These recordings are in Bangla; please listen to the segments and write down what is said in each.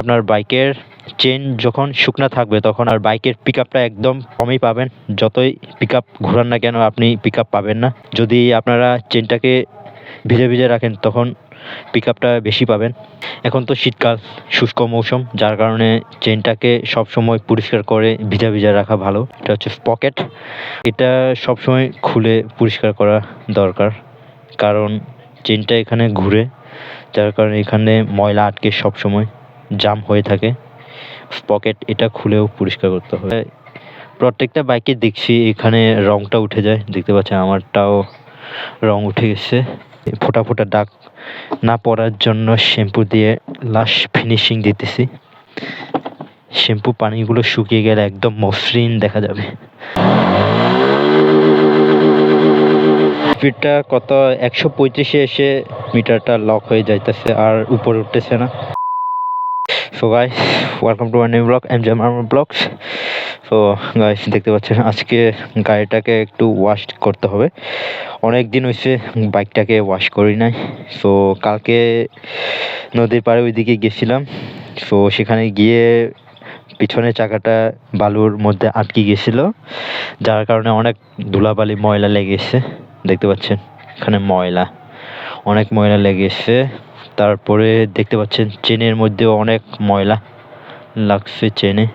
আপনার বাইকের চেন যখন শুকনা থাকবে, তখন আর বাইকের পিক একদম কমই পাবেন। যতই পিক আপ ঘোরান না কেন, আপনি পিক পাবেন না। যদি আপনারা চেনটাকে ভিজে ভিজে রাখেন, তখন পিক বেশি পাবেন। এখন তো শীতকাল, শুষ্ক মৌসুম, যার কারণে চেনটাকে সবসময় পরিষ্কার করে ভিজা ভিজা রাখা ভালো। এটা হচ্ছে পকেট। এটা সবসময় খুলে পরিষ্কার করা দরকার, কারণ চেনটা এখানে ঘুরে, যার কারণে এখানে ময়লা আটকে সবসময়। জাম হয়ে থাকে। পকেট এটা খুলেও পরিষ্কার করতে হবে প্রত্যেকটা বাইকে দেখছি এখানে রংটা উঠে যায়। দেখতে পাচ্ছেন আমারটাও রং উঠে গেছে। ফোটা ফোটা দাগ না পড়ার জন্য শ্যাম্পু দিয়ে লাস্ট ফিনিশিং দিতেছি। শ্যাম্পু পানিগুলো শুকিয়ে গেলে একদম মসৃণ দেখা যাবে। স্পিডটা কত? একশো পঁয়ত্রিশে এসে মিটারটা লক হয়ে যাইতেছে আর উপরে উঠতেছে না। So guys welcome to new blog M gem আমার ব্লগস সো গাইস দেখতে পাচ্ছেন, আজকে গাড়িটাকে একটু ওয়াশ করতে হবে। অনেক দিন হয়েছে বাইকটাকে ওয়াশ করি নাই। সো কালকে নদীর পাড়ে ওইদিকে গেছিলাম। সো সেখানে গিয়ে পিছনের চাকাটা বালুর মধ্যে আটকে গেছিল। যার কারণে অনেক ধুলাবালি ময়লা লেগেছে। দেখতে পাচ্ছেন, এখানে ময়লা, অনেক ময়লা লেগেছে। তারপরে দেখতে পাচ্ছেন চেনের মধ্যেও অনেক ময়লা লাগছে চেনে।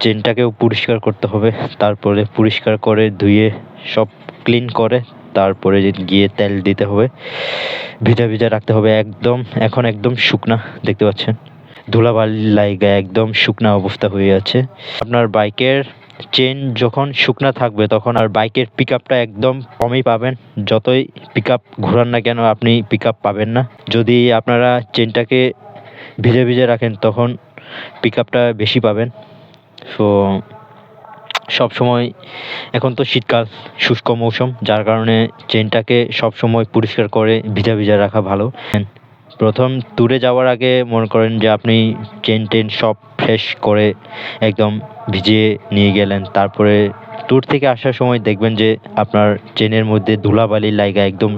চেনটাকেও পরিষ্কার করতে হবে, তারপরে পরিষ্কার করে ধুয়ে সব ক্লিন করে, তারপরে গিয়ে তেল দিতে হবে। ভিজা ভিজা রাখতে হবে, একদম, এখন একদম শুকনা, দেখতে পাচ্ছেন। ধুলাবালি লাইগা একদম শুকনা অবস্থা হয়ে আছে। আপনার বাইকের চেন যখন শুকনা থাকবে, তখন আর বাইকের পিক আপটা একদম কমই পাবেন। যতই পিক আপ ঘোরান না কেন, আপনি পিক আপ পাবেন না। যদি আপনারা চেনটাকে ভিজে ভিজে রাখেন, তখন পিক আপটা বেশি পাবেন। সো সব সময় এখন তো শীতকাল, শুষ্ক মৌসুম, যার কারণে চেনটাকে সব সময় পরিষ্কার করে ভিজা ভিজা রাখা ভালো। প্রথম ট্যুরে যাওয়ার আগে মনে করেন যে আপনি চেন টেন সব ফ্রেশ করে একদম ভিজিয়ে নিয়ে গেলেন। তারপরে ট্যুর থেকে আসার সময় দেখবেন যে আপনার চেনের মধ্যে ধুলাবালি লাইগা একদম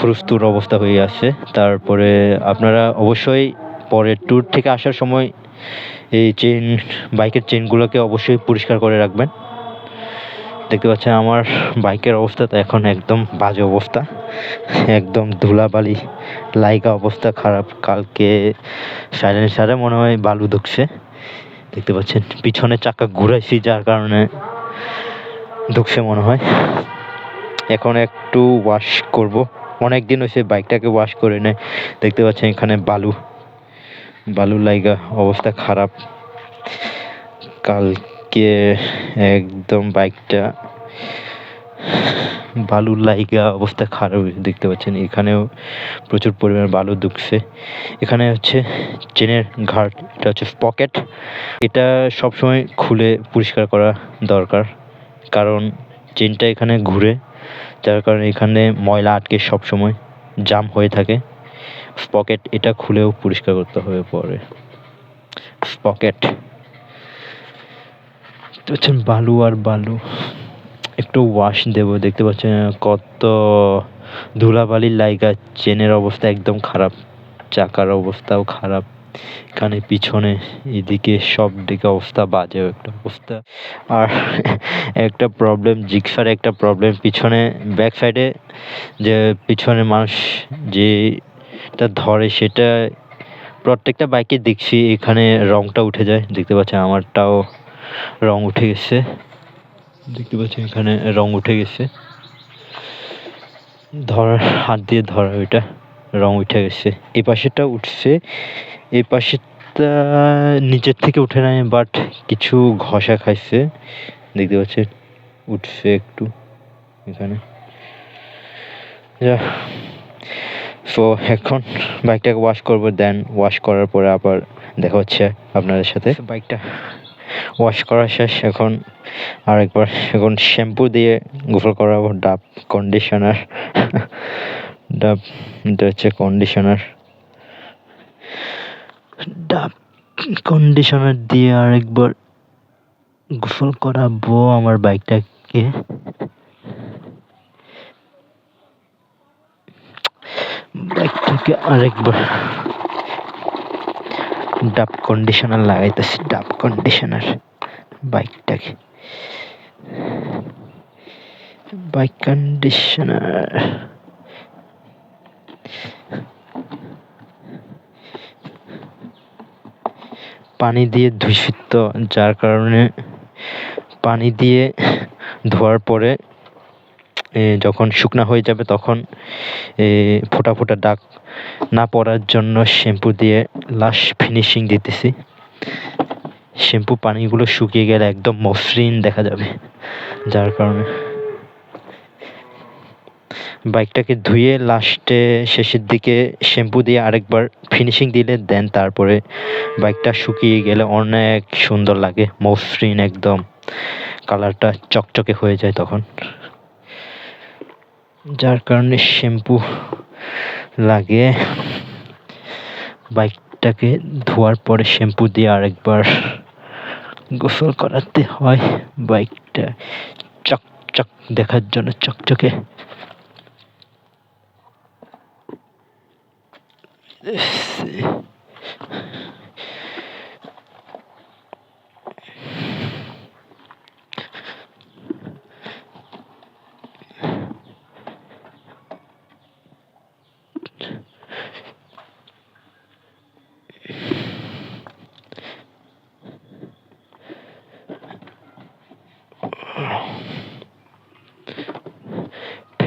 হুরুস্তুর অবস্থা হয়ে আছে তারপরে আপনারা অবশ্যই পরে ট্যুর থেকে আসার সময় এই চেন বাইকের চেনগুলোকে অবশ্যই পরিষ্কার করে রাখবেন। দেখতে পাচ্ছেন আমার বাইকের অবস্থা তো এখন একদম বাজে অবস্থা। একদম ধুলাবালি লাইকা অবস্থা খারাপ। কালকে সাইলেন্সারে মনে হয় বালু ঢুকছে দেখতে পাচ্ছেন, পিছনে চাকা ঘুরাইছি, যার কারণে ঢুকছে মনে হয়। এখন একটু ওয়াশ করব। অনেক দিন হয়েছে বাইকটাকে ওয়াশ করে নেয় দেখতে পাচ্ছেন এখানে বালু। বালু লাইগা অবস্থা খারাপ। কালকে একদম বাইকটা বালু লাইগা অবস্থা খারাপ দেখতে পাচ্ছেন। এখানেও প্রচুর পরিমাণে বালু ঢুকছে। এখানে হচ্ছে চেনের ঘাট, এটা হচ্ছে পকেট। এটা সবসময় খুলে পরিষ্কার করা দরকার। কারণ চেনটা এখানে ঘুরে, যার কারণে এখানে ময়লা আটকে সবসময় জাম হয়ে থাকে। পকেট এটা খুলেও পরিষ্কার করতে হবে পরে। পকেট। হচ্ছেন বালু আর বালু। একটু ওয়াশ দেবো। দেখতে পাচ্ছেন, কত ধুলাবালির লাইগা চেনের অবস্থা একদম খারাপ। চাকার অবস্থাও খারাপ। এখানে পিছনে, এদিকে সব দিকে অবস্থা বাজে একটা অবস্থা। আর একটা প্রবলেম জিক্সার একটা প্রবলেম পিছনে ব্যাক সাইডে যে পিছনে মানুষ যেটা ধরে সেটা প্রত্যেকটা বাইকে দেখছি। এখানে রংটা উঠে যায়। দেখতে পাচ্ছেন, আমারটাও রং উঠে গেছে। দেখতে পাচ্ছেন এখানে রং উঠে গেছে। ধরার, হাত দিয়ে ধরা ওইটা, রং উঠে গেছে। এই পাশেরটা উঠছে, এই পাশেরটা নিচের থেকে উঠে নাই বাট কিছু ঘষা খাইছে। দেখতে পাচ্ছেন, উঠছে একটু এখানে। যা সো এখন বাইকটাকে ওয়াশ করব দেন ওয়াশ করার পরে আবার দেখা হচ্ছে আপনাদের সাথে। বাইকটা ওয়াশ করা শেষ, এখন আরেকবার, এখন শ্যাম্পু দিয়ে গোসল করাবো, ডাব কন্ডিশনার ডাব, এটা হচ্ছে কন্ডিশনার ডাব কন্ডিশনার দিয়ে আরেকবার গোসল করাবো আমার বাইকটাকে বাইকটাকে আরেকবার। ডাব কন্ডিশনার লাগাইতেছি, ডাব কন্ডিশনার বাইকটাকে। Bike conditioner. পানি দিয়ে দূষিত যার কারণে পানি দিয়ে ধোয়ার পরে যখন শুকনা হয়ে যাবে তখন ফোটা ফোটা দাগ না পড়ার জন্য শ্যাম্পু দিয়ে লাস্ট ফিনিশিং দিতেছি। শ্যাম্পু পানিগুলো শুকিয়ে গেলে একদম মসৃণ দেখা যাবে। যার কারণে বাইকটাকে ধুয়ে লাস্টে শেষের দিকে শ্যাম্পু দিয়ে আরেকবার ফিনিশিং দিলে, দেন তারপরে বাইকটা শুকিয়ে গেলে অনেক সুন্দর লাগে, মসৃণ একদম। কালারটা চকচকে হয়ে যায় তখন। যার কারণে শ্যাম্পু লাগে। বাইকটাকে ধোয়ার পরে শ্যাম্পু দিয়ে আরেকবার গোসল করাতে হয়। বাইকটা চকচক দেখার জন্য চকচকে।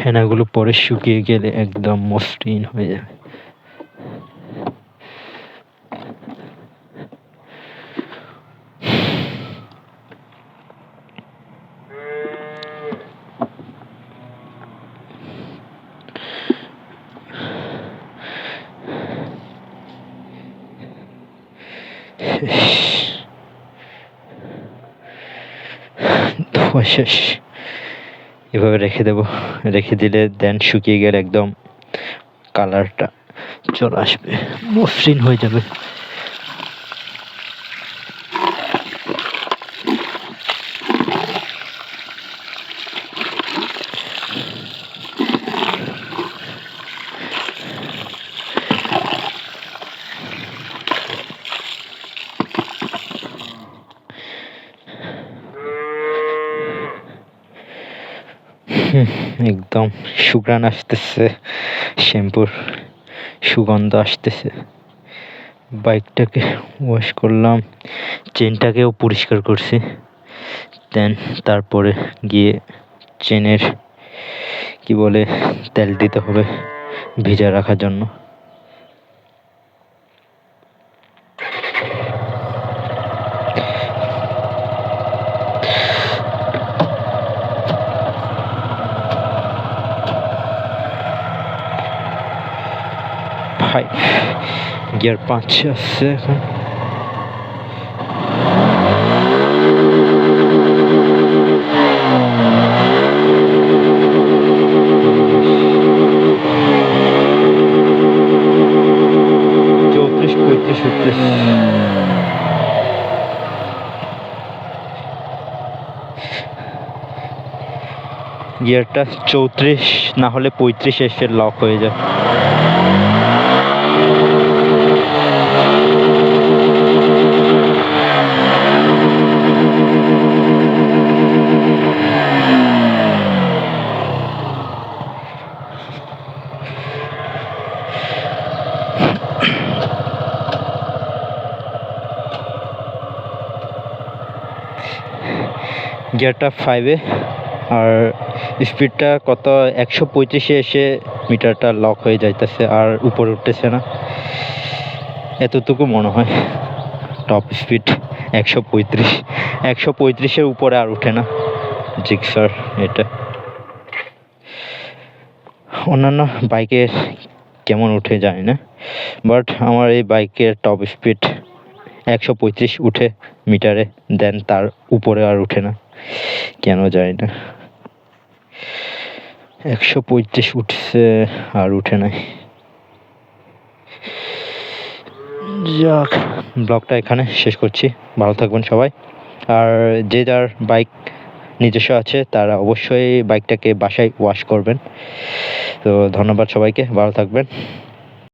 ফেনাগুলো পরে শুকিয়ে গেলে একদম মসৃণ হয়ে যাবে। শেষ। এভাবে রেখে দেব। রেখে দিলে দেন শুকিয়ে গেলে একদম কালারটা চলে আসবে। মসৃণ হয়ে যাবে। একদম। সুঘ্রাণ আসতেছে, শ্যাম্পুর সুগন্ধ আসতেছে। বাইকটাকে ওয়াশ করলাম চেনটাকেও পরিষ্কার করছি। দেন তারপরে গিয়ে চেনের কি বলে, তেল দিতে হবে ভিজা রাখার জন্য। ফাইভ গিয়ার পাঁচে আসছে এখন। চৌত্রিশ, পঁয়ত্রিশ গিয়ারটা চৌত্রিশ, না হলে পঁয়ত্রিশ এসে লক হয়ে যায়। গিয়ারটা ফাইভে আর স্পিডটা কত, একশো পঁয়ত্রিশে এসে মিটারটা লক হয়ে যাইতেছে, আর উপরে উঠতেছে না। এতটুকু মনে হয় টপ স্পিড একশো পঁয়ত্রিশ। একশো পঁয়ত্রিশের উপরে আর উঠে না জিক্সার এটা। অন্যান্য বাইকের কেমন উঠে যায় না বাট আমার এই বাইকের টপ স্পিড একশো পঁয়ত্রিশ উঠে মিটারে দেন তার উপরে আর উঠে না। কেন যায় না? একশো পঁয়ত্রিশ উঠছে আর উঠে নাই। যাক, ব্লগটা এখানে শেষ করছি। ভালো থাকবেন সবাই। আর যে যার বাইক নিজস্ব আছে, তারা অবশ্যই বাইকটাকে বাসায় ওয়াশ করবেন। তো ধন্যবাদ সবাইকে। ভালো থাকবেন।